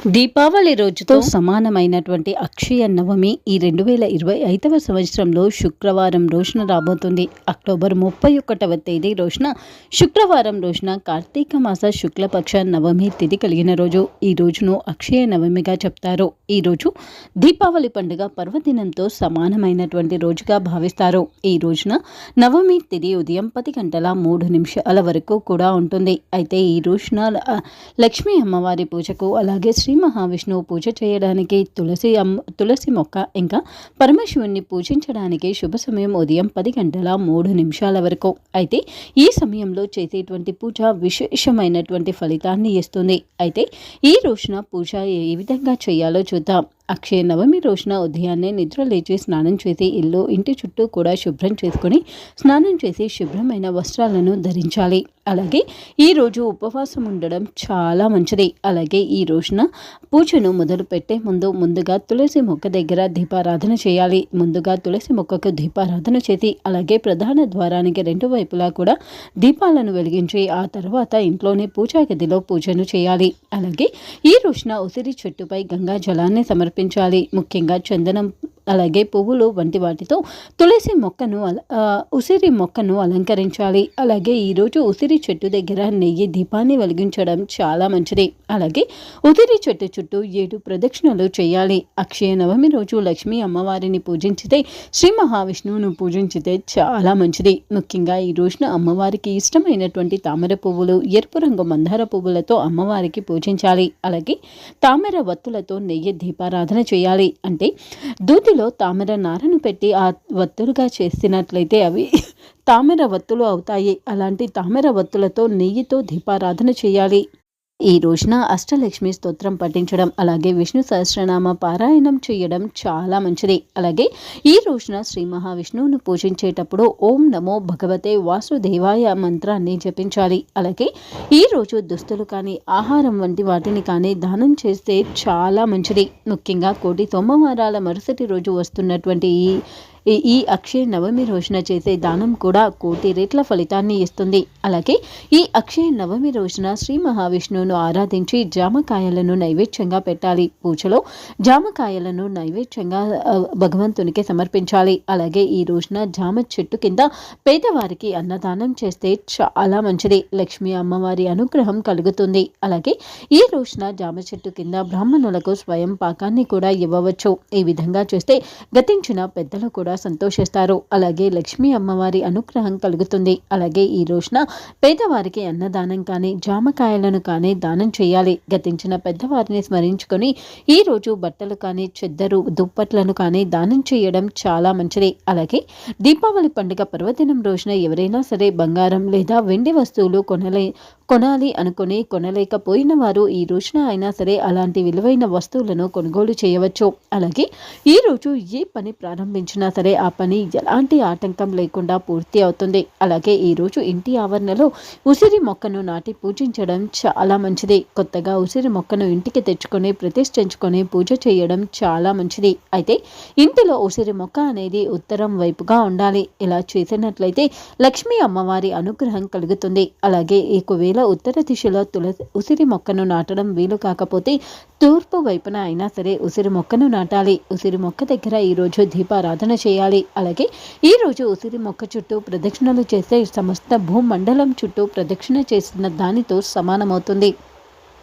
దీపావళి రోజుతో సమానమైనటువంటి అక్షయ నవమి ఈ రెండు వేల ఇరవై ఐదవ సంవత్సరంలో శుక్రవారం రోజున రాబోతుంది. అక్టోబర్ ముప్పై ఒకటవ తేదీ రోజున శుక్రవారం రోజున కార్తీక మాస శుక్లపక్ష నవమి తిథి కలిగిన రోజు. ఈ రోజును అక్షయ నవమిగా చెప్తారు. ఈ రోజు దీపావళి పండుగ పర్వదినంతో సమానమైనటువంటి రోజుగా భావిస్తారు. ఈ రోజున నవమి తిథి ఉదయం పది గంటల మూడు నిమిషాల వరకు కూడా ఉంటుంది. అయితే ఈ రోజున లక్ష్మీ అమ్మవారి పూజకు అలాగే శ్రీ మహావిష్ణువు పూజ చేయడానికి తులసి అమ్మ తులసి మొక్క ఇంకా పరమశివుణ్ణి పూజించడానికి శుభ సమయం ఉదయం పది గంటల మూడు నిమిషాల వరకు. అయితే ఈ సమయంలో చేసేటువంటి పూజ విశేషమైనటువంటి ఫలితాన్ని ఇస్తుంది. అయితే ఈ రోజున పూజ ఏ విధంగా చేయాలో చూద్దాం. అక్షయ నవమి రోజున ఉదయాన్నే నిద్ర లేచి స్నానం చేసి ఇల్లు ఇంటి చుట్టూ కూడా శుభ్రం చేసుకొని స్నానం చేసి శుభ్రమైన వస్త్రాలను ధరించాలి. అలాగే ఈ రోజు ఉపవాసం ఉండడం చాలా మంచిది. అలాగే ఈ రోజున పూజను మొదలు పెట్టే ముందు ముందుగా తులసి మొక్క దగ్గర దీపారాధన చేయాలి. ముందుగా తులసి మొక్కకు దీపారాధన చేసి అలాగే ప్రధాన ద్వారానికి రెండు వైపులా కూడా దీపాలను వెలిగించి ఆ తర్వాత ఇంట్లోనే పూజా గదిలో పూజను చేయాలి. అలాగే ఈ రోజున ఉసిరి చెట్టుపై గంగా జలాన్ని సమర్పించాలి ముఖ్యంగా చందనం అలాగే పువ్వులు వంటి వాటితో తులసి మొక్కను అల- ఉసిరి మొక్కను అలంకరించాలి. అలాగే ఈరోజు ఉసిరి చెట్టు దగ్గర నెయ్యి దీపాన్ని వెలిగించడం చాలా మంచిది. అలాగే ఉసిరి చెట్టు చుట్టూ ఏడు ప్రదక్షిణలు చేయాలి. అక్షయ నవమి రోజు లక్ష్మీ అమ్మవారిని పూజించితే శ్రీ మహావిష్ణువును పూజించితే చాలా మంచిది. ముఖ్యంగా ఈ రోజున అమ్మవారికి ఇష్టమైనటువంటి తామర పువ్వులు ఎరుపు రంగు మందార పువ్వులతో అమ్మవారికి పూజించాలి. అలాగే తామర వత్తులతో నెయ్యి దీపారాధన చేయాలి. అంటే దూతిలో తామర నారను పెట్టి ఆ వత్తులుగా చేసినట్లయితే అవి తామర వత్తులు అవుతాయి. అలాంటి తామర వత్తులతో నెయ్యితో దీపారాధన చేయాలి. ఈ రోజున అష్టలక్ష్మి స్తోత్రం పఠించడం అలాగే విష్ణు సహస్రనామ పారాయణం చేయడం చాలా మంచిది. అలాగే ఈ రోజున శ్రీ మహావిష్ణువును పూజించేటప్పుడు ఓం నమో భగవతే వాసుదేవాయ మంత్రాన్ని జపించాలి. అలాగే ఈ రోజు దుస్తులు కానీ ఆహారం వంటి వాటిని కానీ దానం చేస్తే చాలా మంచిది. ముఖ్యంగా కోటి సోమవారాల మరుసటి రోజు వస్తున్నటువంటి ఈ ఈ- ఈ అక్షయ నవమి రోజున చేసే దానం కూడా కోటి రెట్ల ఫలితాన్ని ఇస్తుంది. అలాగే ఈ అక్షయ నవమి రోజున శ్రీ మహావిష్ణువును ఆరాధించి జామకాయలను నైవేద్యంగా పెట్టాలి. పూజలో జామకాయలను నైవేద్యంగా భగవంతునికి సమర్పించాలి. అలాగే ఈ రోజున జామ చెట్టు కింద పేదవారికి అన్నదానం చేస్తే చాలా మంచిది. లక్ష్మీ అమ్మవారి అనుగ్రహం కలుగుతుంది. అలాగే ఈ రోజున జామ చెట్టు కింద బ్రాహ్మణులకు స్వయం పాకాన్ని కూడా ఇవ్వవచ్చు. ఈ విధంగా చేస్తే గతించిన పెద్దలు కూడా సంతోషిస్తారు. అలాగే లక్ష్మీ అమ్మవారి అనుగ్రహం కలుగుతుంది. అలాగే ఈ రోజున పేదవారికి అన్నదానం కానీ జామకాయలను కానీ దానం చేయాలి. గతించిన పెద్దవారిని స్మరించుకొని ఈ రోజు బట్టలు కానీ చెద్దరు దుప్పట్లను కానీ దానం చేయడం చాలా మంచిది. అలాగే దీపావళి పండుగ పర్వదినం రోజున ఎవరైనా సరే బంగారం లేదా వెండి వస్తువులు కొనలే కొనాలి అనుకుని కొనలేకపోయిన వారు ఈ రోజున అయినా సరే అలాంటి విలువైన వస్తువులను కొనుగోలు చేయవచ్చు. అలాగే ఈ రోజు ఏ పని ప్రారంభించినా సరే సరే ఆ పని ఎలాంటి ఆటంకం లేకుండా పూర్తి అవుతుంది. అలాగే ఈ రోజు ఇంటి ఆవరణలో ఉసిరి మొక్కను నాటి పూజించడం చాలా మంచిది. కొత్తగా ఉసిరి మొక్కను ఇంటికి తెచ్చుకొని ప్రతిష్ఠించుకొని పూజ చేయడం చాలా మంచిది. అయితే ఇంటిలో ఉసిరి మొక్క అనేది ఉత్తరం వైపుగా ఉండాలి. ఇలా చేసినట్లయితే లక్ష్మీ అమ్మవారి అనుగ్రహం కలుగుతుంది. అలాగే ఒకవేళ ఉత్తర దిశలో తులసి ఉసిరి మొక్కను నాటడం వీలు కాకపోతే తూర్పు వైపున అయినా సరే ఉసిరి మొక్కను నాటాలి. ఉసిరి మొక్క దగ్గర ఈ రోజు దీపారాధన చేయాలి. అలాగే ఈ రోజు ఉసిరి మొక్క చుట్టూ ప్రదక్షిణలు చేస్తే సమస్త భూమండలం చుట్టూ ప్రదక్షిణ చేసిన దానితో సమానమవుతుంది.